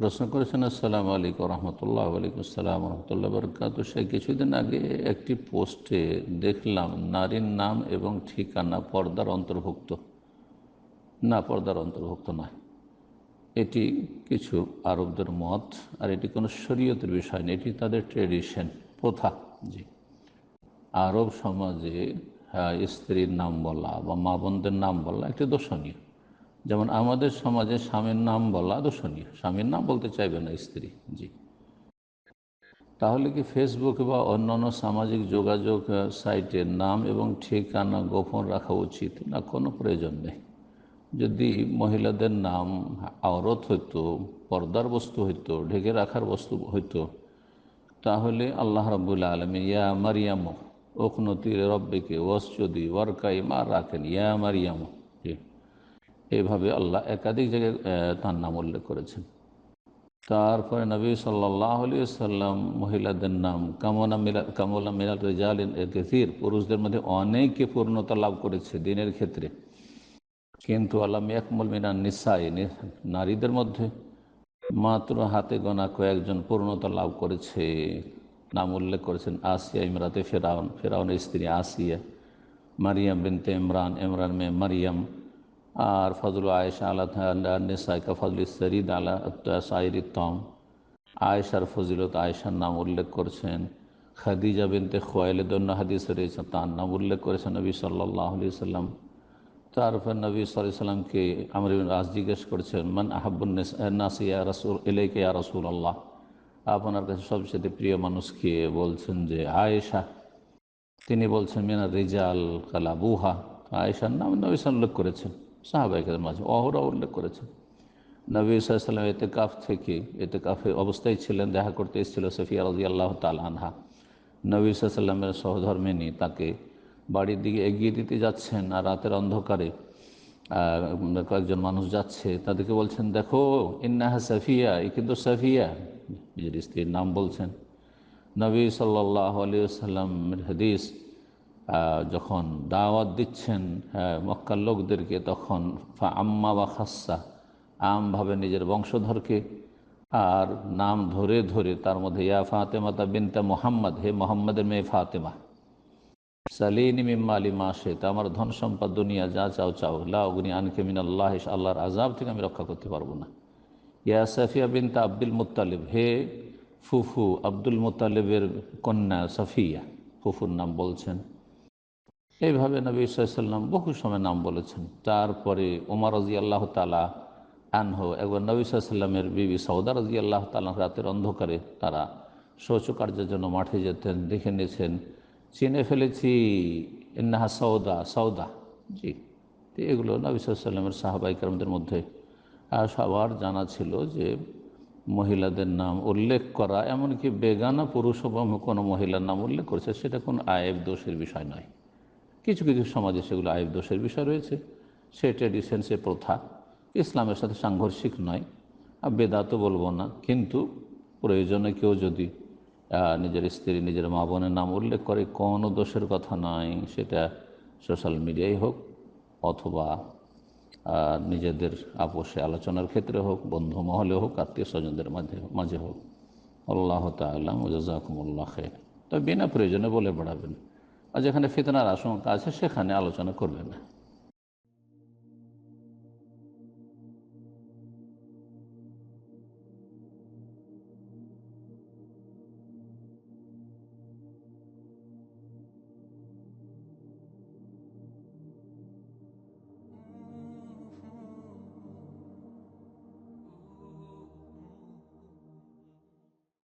প্রশ্ন করেছেন, আসসালাম আলাইকুম রহমতুল্লাহ আলাইকুম আসসালাম রহমতুল্লাহ বরকাত সে কিছুদিন আগে একটি পোস্টে দেখলাম, নারীর নাম এবং ঠিকানা পর্দার অন্তর্ভুক্ত। না, পর্দার অন্তর্ভুক্ত নয়। এটি কিছু আরবদের মত, আর এটি কোনো শরীয়তের বিষয় নেই এটি তাদের ট্রেডিশন, প্রথা। জি। আরব সমাজে স্ত্রীর নাম বলা বা মা বোনদের নাম বলা একটি দোষণীয় যেমন আমাদের সমাজে স্বামীর নাম বলা দোষণীয়। স্বামীর নাম বলতে চাইবে না স্ত্রী, জি। তাহলে কি ফেসবুক বা অন্যান্য সামাজিক যোগাযোগ সাইটের নাম এবং ঠিকানা গোপন রাখা উচিত? না, কোনো প্রয়োজন নেই। যদি মহিলাদের নাম আওরত হইতো, পর্দার বস্তু হইতো, ঢেকে রাখার বস্তু হইতো, তাহলে আল্লাহ রব্বুল আলমী ইয়া মারিয়াম ওখনতি রব্বিকে ওয়াসদি ওয়ারকাই মার রাখেন, ইয়া মারিয়াম। জি এইভাবে আল্লাহ একাধিক জায়গায় তার নাম উল্লেখ করেছেন। তারপরে নবী সাল্লাহ আলী সাল্লাম মহিলাদের নাম, কামনা মিলা কামলা মিলাল রেজাল কেসির, পুরুষদের মধ্যে অনেকে পূর্ণতা লাভ করেছে দিনের ক্ষেত্রে। কিন্তু আল্লাহ একমল মিনান নিসাই নারীদের মধ্যে মাত্র হাতে গোনা কয়েকজন পূর্ণতা লাভ করেছে। নাম উল্লেখ করেছেন আসিয়া ইমরাতে ফেরাউন, ফেরাউনের স্ত্রী আসিয়া, মারিয়াম বিনতে ইমরান ইমরান মে মারিয়াম আর ফজল আয়েশা আল্লাহ নেসাইকা ফজল সরিদ আলা সাইর তম। আয়েশার ফজিলত আয়েশার নাম উল্লেখ করেছেন। খাদিজা বিনতে খোয়াইলেদন্য হাদিস রয়েছে, তার নাম উল্লেখ করেছেন নবী সাল্লাহ আলি সাল্লাম তারপর নবী সাল্লামকে আমর আস জিজ্ঞেস করেছেন, মান আহাবুন নাসিয়া রাসুল এলাইকে ইয়া রাসুল আল্লাহ আপনার কাছে সবচেয়ে প্রিয় মানুষকে বলছেন যে আয়েশা। তিনি বলছেন মিনা রিজাল কালা বুহা আয়েশার নাম নবী উল্লেখ করেছেন। সাহাবাহিকের মাঝে অহরা উল্লেখ করেছেন। নবী সাল্লাম এতে কাফ থেকে এতে কাফে অবস্থায় ছিলেন দেখা করতে এসেছিল সফিয়া রাজি আল্লাহ তাল আনহা। নবী সাল্লামের সহধর্মিনী তাকে বাড়ির দিকে এগিয়ে দিতে যাচ্ছেন আর রাতের অন্ধকারে কয়েকজন মানুষ যাচ্ছে। তাদেরকে বলছেন দেখো ইন্নাহা সাফিয়া এ কিন্তু সাফিয়া। নিজের স্ত্রীর নাম বলছেন। নবী সাল্লাহ আলিয়াল্লামের হাদিস আহ, যখন দাওয়াত দিচ্ছেন হ্যাঁ, মক্কার লোকদেরকে তখন আম্মা বা খাস্সা আমভাবে নিজের বংশধরকে আর নাম ধরে ধরে তার মধ্যে ইয়া ফাতেমা তা বিনতা মোহাম্মদ হে মোহাম্মদের মেয়ে ফাতেমা সালিনী মিম্মা আলী মাসে তা আমার ধন সম্পদ দুনিয়া যা চাও চাও লা অগ্নি আনকে মিন আল্লাহ আল্লাহর আজাব থেকে আমি রক্ষা করতে পারব না। ইয়া সাফিয়া বিনতা আব্দুল মুতালিব হে ফুফু আব্দুল মুতালিবের কন্যা সাফিয়া ফুফুর নাম বলছেন এইভাবে নবী সাল্লাম বহু সময় নাম বলেছেন। তারপরে ওমর রাজি আল্লাহ তালা আনহ, একবার নবী সাল্লামের বিবি সৌদা রাজি আল্লাহ তালা রাতের অন্ধকারে তারা শৌচকার্যের জন্য মাঠে যেতেন, দেখে নিয়েছেন, চিনে ফেলেছি, ইন্নাহা সৌদা সৌদা জি, তো এগুলো নবী সাল্লামের সাহাবাইকারদের মধ্যে সবার জানা ছিল যে মহিলাদের নাম উল্লেখ করা, এমনকি বেগানা পুরুষ বা কোনো মহিলার নাম উল্লেখ করেছে, সেটা কোনো আয়েব, দোষের বিষয় নয়। কিছু কিছু সমাজে সেগুলো আয়েব দোষের বিষয় রয়েছে। সে ট্রেডিশন সে প্রথা। ইসলামের সাথে সাংঘর্ষিক নয়। আর বেদাতও বলব না। কিন্তু প্রয়োজনে কেউ যদি নিজের স্ত্রী, নিজের মা বোনের নাম উল্লেখ করে, কোনো দোষের কথা নয় সেটা সোশ্যাল মিডিয়ায় হোক অথবা নিজেদের আপোষে আলোচনার ক্ষেত্রে হোক, বন্ধু মহলে হোক, আত্মীয় স্বজনদের মাঝে মাঝে হোক। আল্লাহ তাল্লাম জাজাকুমুল্লাহ খের তবে বিনা প্রয়োজনে বলে বেড়াবেন। আর যেখানে ফিতনার আশঙ্কা আছে সেখানে আলোচনা করবে না।